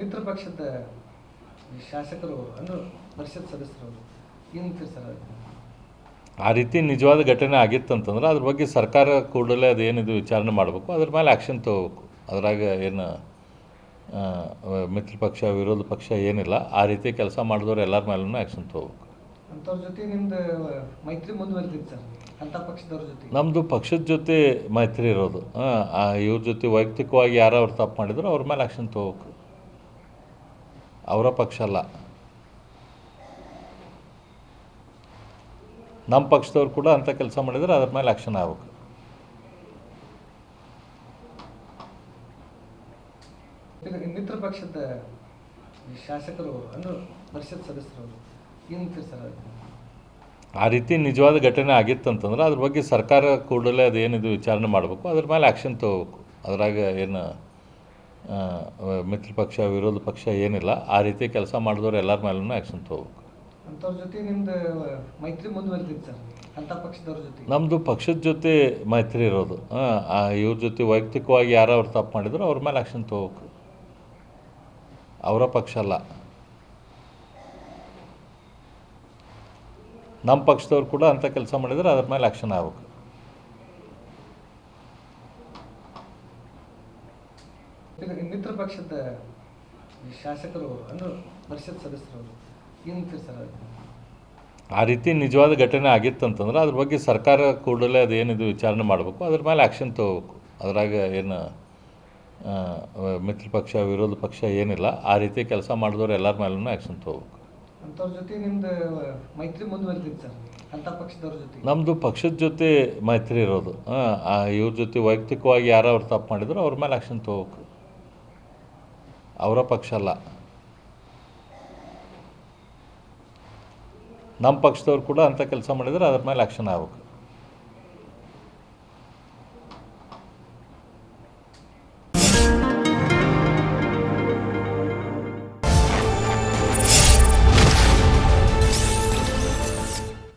ಮಿತ್ರ ಪಕ್ಷದ ಶಾಸಕರು ಅಂದ್ರೆ ಪರಿಷತ್ ಸದಸ್ಯರು ಏನಂತೀರಿ ಸರ್ ಆ ರೀತಿ ನಿಜವಾದ ಘಟನೆ ಆಗಿತ್ತು ಅಂತಂದ್ರೆ ಅದ್ರ ಬಗ್ಗೆ ಸರ್ಕಾರ ಕೂಡಲೇ ಅದೇನಿದು ವಿಚಾರಣೆ ಮಾಡಬೇಕು ಅದ್ರ ಮೇಲೆ ಆ್ಯಕ್ಷನ್ ತಗೋಬೇಕು. ಅದ್ರಾಗ ಏನು ಮಿತ್ರ ಪಕ್ಷ ವಿರೋಧ ಪಕ್ಷ ಏನಿಲ್ಲ ಆ ರೀತಿ ಕೆಲಸ ಮಾಡಿದವ್ರು ಎಲ್ಲರ ಮೇಲೂ ಆ್ಯಕ್ಷನ್ ತಗೋಬೇಕು. ಅಂಥವ್ರ ಜೊತೆ ನಿಮ್ದು ಮೈತ್ರಿ ಮುಂದುವರೆದಿತ್ತು ಸರ್ ಅಂಥ ಪಕ್ಷದವ್ರ ಜೊತೆ? ನಮ್ಮದು ಪಕ್ಷದ ಜೊತೆ ಮೈತ್ರಿ ಇರೋದು. ಇವ್ರ ಜೊತೆ ವೈಯಕ್ತಿಕವಾಗಿ ಯಾರು ಅವ್ರು ತಪ್ಪು ಮಾಡಿದ್ರು ಅವ್ರ ಮೇಲೆ ಆ್ಯಕ್ಷನ್ ತೊಗೋಬೇಕು. ಅವರ ಪಕ್ಷ ಅಲ್ಲ. ನಮ್ಮ ಪಕ್ಷದವ್ರು ಕೂಡ ಅಂಥ ಕೆಲಸ ಮಾಡಿದರೆ ಅದ್ರ ಮೇಲೆ ಆ್ಯಕ್ಷನ್ ಆಗ್ಬೇಕು. ಮಿತ್ರ ಪಕ್ಷದ ಶಾಸಕರು ಅಂದ್ರೆ ಪರಿಷತ್ ಸದಸ್ಯರು ಸರ್ ಆ ರೀತಿ ನಿಜವಾದ ಘಟನೆ ಆಗಿತ್ತಂತಂದ್ರೆ ಅದ್ರ ಬಗ್ಗೆ ಸರ್ಕಾರ ಕೂಡಲೇ ಅದೇನಿದು ವಿಚಾರಣೆ ಮಾಡಬೇಕು ಅದ್ರ ಮೇಲೆ ಆ್ಯಕ್ಷನ್ ತಗೋಬೇಕು. ಅದ್ರಾಗ ಏನು ಮಿತ್ರ ಪಕ್ಷ ವಿರೋಧ ಪಕ್ಷ ಏನಿಲ್ಲ ಆ ರೀತಿ ಕೆಲಸ ಮಾಡಿದವ್ರು ಎಲ್ಲರ ಮೇಲೂ ಆ್ಯಕ್ಷನ್ ತೊಗೋಬೇಕು. ನಮ್ಮದು ಪಕ್ಷದ ಜೊತೆ ಮೈತ್ರಿ ಇರೋದು. ಹಾಂ ಇವ್ರ ಜೊತೆ ವೈಯಕ್ತಿಕವಾಗಿ ಯಾರು ಅವ್ರು ತಪ್ಪು ಮಾಡಿದ್ರು ಅವ್ರ ಮೇಲೆ ಆ್ಯಕ್ಷನ್ ತೊಗೋಬೇಕು. ಅವರ ಪಕ್ಷ ಅಲ್ಲ. ನಮ್ಮ ಪಕ್ಷದವ್ರು ಕೂಡ ಅಂಥ ಕೆಲಸ ಮಾಡಿದರೆ ಅದ್ರ ಮೇಲೆ ಆ್ಯಕ್ಷನ್ ಆಗ್ಬೇಕು. ಮಿತ್ರ ಪಕ್ಷದ ಶಾಸಕರು ಅಂದ್ರೆ ಪರಿಷತ್ ಸದಸ್ಯರು ಸರ್ ಆ ರೀತಿ ನಿಜವಾದ ಘಟನೆ ಆಗಿತ್ತಂತಂದ್ರೆ ಅದ್ರ ಬಗ್ಗೆ ಸರ್ಕಾರ ಕೂಡಲೇ ಅದೇನಿದು ವಿಚಾರಣೆ ಮಾಡಬೇಕು ಅದ್ರ ಮೇಲೆ ಆ್ಯಕ್ಷನ್ ತಗೋಬೇಕು. ಅದ್ರಾಗ ಏನು ಮಿತ್ರ ಪಕ್ಷ ವಿರೋಧ ಪಕ್ಷ ಏನಿಲ್ಲ ಆ ರೀತಿ ಕೆಲಸ ಮಾಡಿದವ್ರು ಎಲ್ಲರ ಮೇಲೂ ಆ್ಯಕ್ಷನ್ ತಗೋಬೇಕು. ಅಂಥವ್ರ ಜೊತೆ ನಿಮ್ದು ಮೈತ್ರಿ ಮುಂದುವರೆದಿತ್ತು ಸರ್ ಅಂಥ ಪಕ್ಷದವ್ರ ಜೊತೆ? ನಮ್ಮದು ಪಕ್ಷದ ಜೊತೆ ಮೈತ್ರಿ ಇರೋದು. ಇವ್ರ ಜೊತೆ ವೈಯಕ್ತಿಕವಾಗಿ ಯಾರು ಅವ್ರು ತಪ್ಪು ಮಾಡಿದ್ರು ಅವ್ರ ಮೇಲೆ ಆ್ಯಕ್ಷನ್ ತೊಗೋಬೇಕು. ಅವರ ಪಕ್ಷ ಅಲ್ಲ. ನಮ್ಮ ಪಕ್ಷದವ್ರು ಕೂಡ ಅಂಥ ಕೆಲಸ ಮಾಡಿದರೆ ಅದ್ರ ಮೇಲೆ ಆ್ಯಕ್ಷನ್ ಆಗ್ಬೇಕು.